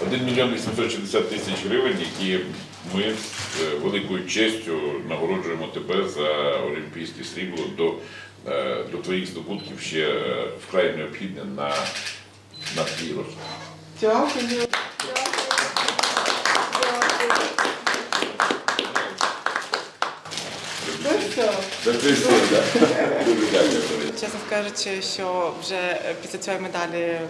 1 мільйон 860 тисяч гривень, які ми з е, великою честю нагороджуємо тебе за олімпійське срібло до, е, до твоїх здобутків ще е, вкрай необхідне на, на Київ. Дякую. Це все. Це ти все, да? Дуже дякую. Марія. Чесно кажучи, що вже після цієї медалі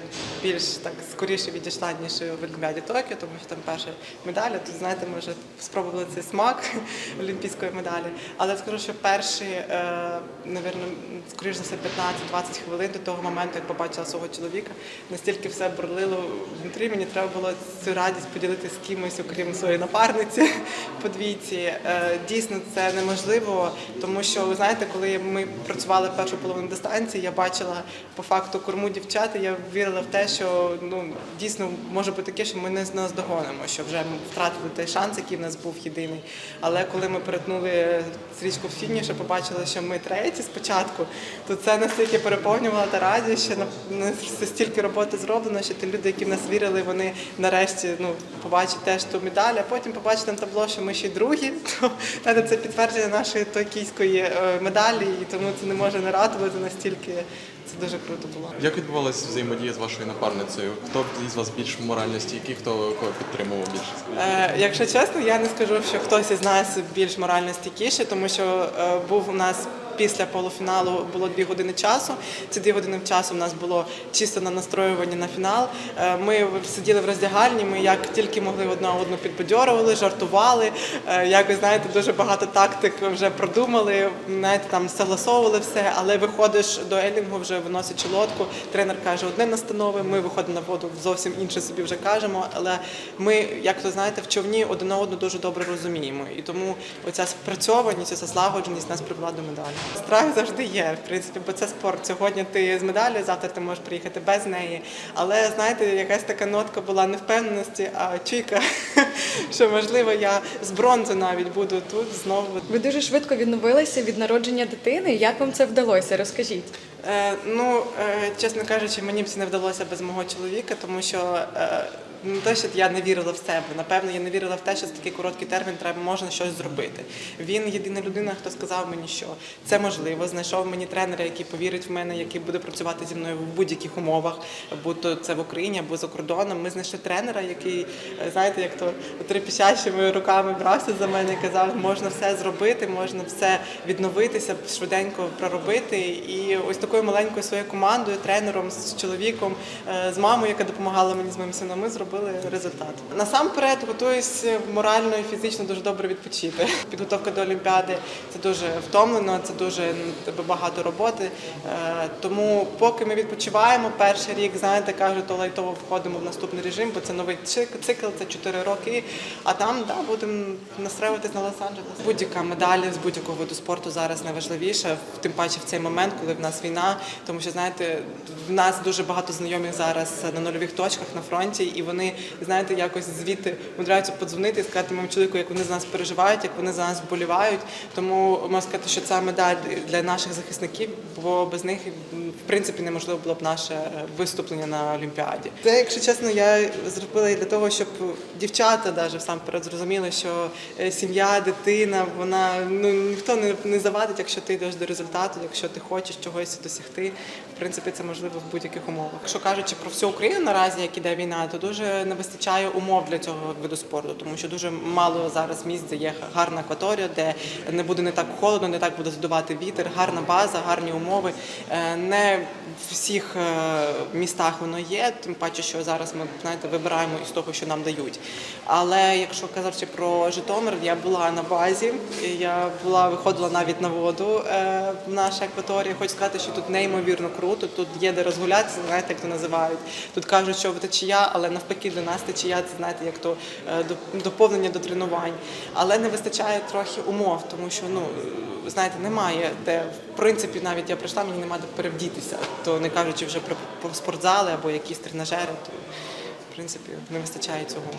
більш так скоріше відійшла, ніж в Олімпіаді Токіо, тому що там перша медаль, тут знаєте, ми вже спробували цей смак олімпійської медалі. Але скажу, що перші, е, навірно, скоріш за все, 15-20 хвилин до того моменту, як побачила свого чоловіка, настільки все бурлило внутрі, мені треба було цю радість поділити з кимось, окрім своєї напарниці по двійці. Е, Дійсно, це неможливо, тому що ви знаєте, коли ми працювали першу половину дистанції, я бачила по факту корму дівчат, і я вірила в те, що ну дійсно може бути таке, що ми не наздогонимо, що вже ми втратили той шанс, який в нас був єдиний. Але коли ми перетнули стрічку в фінішу, побачили, що ми треті спочатку, то це настільки переповнювала та радість, що стільки роботи зроблено, що ті люди, які в нас вірили, вони нарешті ну побачать теж ту медаль, а потім побачать на табло, що ми ще й другі. То це підтвердження нашої токійської медалі, і тому це не може не радувати настільки. Це дуже круто було. Як відбувалася взаємодія з вашою напарницею? Хто із вас більш морально стійкий, хто кого підтримував більше? Е, якщо чесно, я не скажу, що хтось із нас більш морально стійкіший, тому що е, був у нас. Після полуфіналу було дві години часу. Ці дві години часу в нас було чисто на настроювання на фінал. Е, Ми сиділи в роздягальні. Ми як тільки могли одна одну підбадьорували, жартували. Е, Якось знаєте, дуже багато тактик вже продумали. Знаєте, там согласовували все. Але виходиш до елінгу, вже виносячи лодку. Тренер каже одне настанови. Ми виходимо на воду зовсім інше собі вже кажемо. Але ми, як то знаєте, в човні один одну дуже добре розуміємо. І тому оця спрацьованість, ця злагодженість нас привела до медалі. Страх завжди є, в принципі, бо це спорт. Сьогодні ти з медаллю, завтра ти можеш приїхати без неї. Але знаєте, якась така нотка була невпевненості, а чуйка, що можливо я з бронзу навіть буду тут знову. Ви дуже швидко відновилися від народження дитини. Як вам це вдалося? Розкажіть. Е, ну, е, чесно кажучи, мені б це не вдалося без мого чоловіка, тому що е, не те, що я не вірила в себе. Напевно, я не вірила в те, що за такий короткий термін треба можна щось зробити. Він єдина людина, хто сказав мені, що це можливо. Знайшов мені тренера, який повірить в мене, який буде працювати зі мною в будь-яких умовах, будь то це в Україні або за кордоном. Ми знайшли тренера, який, е, знаєте, як то трепещащими руками брався за мене і казав, можна все зробити, можна все відновитися, швиденько проробити. І ось такою маленькою своєю командою, тренером, з чоловіком, е, з мамою, яка допомагала мені з моїм сином, ми зробили результат. Насамперед готуюсь морально і фізично дуже добре відпочити. Підготовка до Олімпіади це дуже втомлено, це дуже багато роботи. Е, Тому поки ми відпочиваємо, перший рік, знаєте, кажуть, то лайтово входимо в наступний режим, бо це новий цикл, це 4 роки. А там да, будемо настраюватись на Лос-Анджелес. Будь-яка медаль з будь-якого виду спорту зараз найважливіша, тим паче в цей момент, коли в нас війна. Тому що знаєте, в нас дуже багато знайомих зараз на нульових точках на фронті, і вони знаєте, якось звідти мудряються подзвонити і сказати моєму чоловіку, як вони за нас переживають, як вони за нас вболівають. Тому можна сказати, що ця медаль для наших захисників, бо без них в принципі неможливо було б наше е, виступлення на Олімпіаді. Це, якщо чесно, я зробила і для того, щоб дівчата навіть всамперед зрозуміли, що е, сім'я, дитина, вона ну ніхто не, не завадить, якщо ти йдеш до результату, якщо ти хочеш чогось досягти. В принципі, це можливо в будь-яких умовах. Якщо кажучи про всю Україну наразі, як іде війна, то дуже не вистачає умов для цього виду спорту, тому що дуже мало зараз місць, де є гарна акваторія, де не буде не так холодно, не так буде задувати вітер, гарна база, гарні умови. Е, Не в всіх е, містах воно є, тим паче, що зараз ми знаєте, вибираємо із того, що нам дають. Але якщо казати про Житомир, я була на базі, я була виходила навіть на воду е, в нашій акваторії. Хочу сказати, що тут неймовірно круто. Тут є де розгулятися, знаєте, як то називають. Тут кажуть, що течія, але навпаки для нас течія це знаєте, як то е, доповнення до тренувань. Але не вистачає трохи умов, тому що ну знаєте, немає де в принципі навіть я прийшла, мені немає де перевдітися. То не кажучи вже про спортзали або якісь тренажери, то в принципі не вистачає цього.